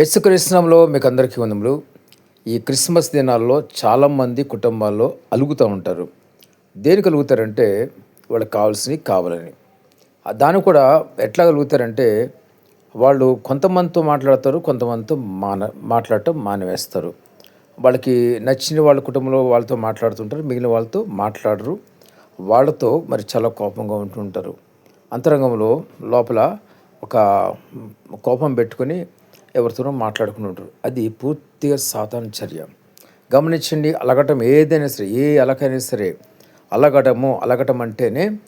యేసుక్రీస్తునంలో మీకు అందరికీ వందములు. ఈ క్రిస్మస్ దినాల్లో చాలామంది కుటుంబాల్లో అలుగుతూ ఉంటారు. దేనికి అలుగుతారంటే వాళ్ళకి కావాల్సినవి కావాలని. దాన్ని కూడా ఎట్లా కలుగుతారంటే వాళ్ళు కొంతమందితో మాట్లాడతారు కొంతమందితో మాన మాట్లాడటం మానవేస్తారు. వాళ్ళకి నచ్చిన వాళ్ళ కుటుంబంలో వాళ్ళతో మాట్లాడుతుంటారు మిగిలిన వాళ్ళతో మాట్లాడరు. వాళ్ళతో మరి చాలా కోపంగా ఉంటుంటారు అంతరంగంలో లోపల ఒక కోపం పెట్టుకొని ఎవరితోనో మాట్లాడుకుంటుంటారు అది పూర్తిగా సాతాన చర్య. గమనించండి అలగటం ఏదైనా సరే ఏ అలకైనా సరే అలగటము అలగటం అంటేనే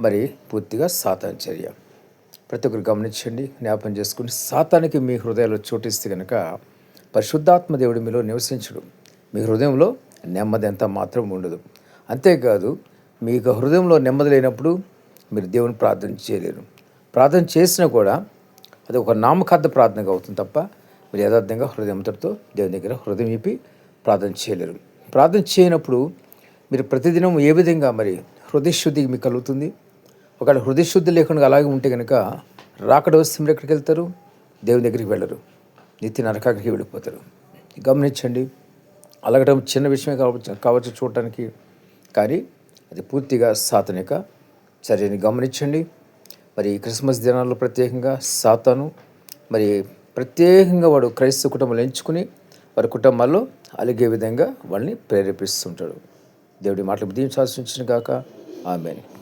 మరి పూర్తిగా సాతాన చర్య. ప్రతి ఒక్కరు గమనించండి జ్ఞాపం చేసుకుని సాతానికి మీ హృదయాలు చోటిస్తే కనుక పరిశుద్ధాత్మ దేవుడి మీలో నివసించడు. మీ హృదయంలో నెమ్మది ఎంత మాత్రం ఉండదు. అంతేకాదు మీకు హృదయంలో నెమ్మది లేనప్పుడు మీరు దేవుని ప్రార్థన చేయలేరు. ప్రార్థన చేసినా కూడా అది ఒక నామకార్థ ప్రార్థనగా అవుతుంది తప్ప మీరు యథార్థంగా హృదయంతటితో దేవుని దగ్గర హృదయం ఇప్పి ప్రార్థన చేయలేరు. ప్రార్థన చేయనప్పుడు మీరు ప్రతిదినం ఏ విధంగా మరి హృదయశుద్ధి మీకు కలుగుతుంది? ఒకవేళ హృదయశుద్ధి లేకుండా అలాగే ఉంటే కనుక రాకడ వస్తే మీరు ఎక్కడికి వెళ్తారు? దేవుని దగ్గరికి వెళ్ళరు. నిత్య నరకానికి వెళ్ళిపోతారు. గమనించండి. అలగటం చిన్న విషయమే కావచ్చు కావచ్చు చూడటానికి. కానీ అది పూర్తిగా సాతనిక. చర్యని గమనించండి. మరి క్రిస్మస్ దినాల్లో ప్రత్యేకంగా సాతాను మరి ప్రత్యేకంగా వాడు క్రైస్తవ కుటుంబాలు ఎంచుకుని వారి కుటుంబాల్లో అలిగే విధంగా వాళ్ళని ప్రేరేపిస్తుంటాడు. దేవుడి మాటలు దీవించాల్సి వచ్చిన కాక ఆమెను.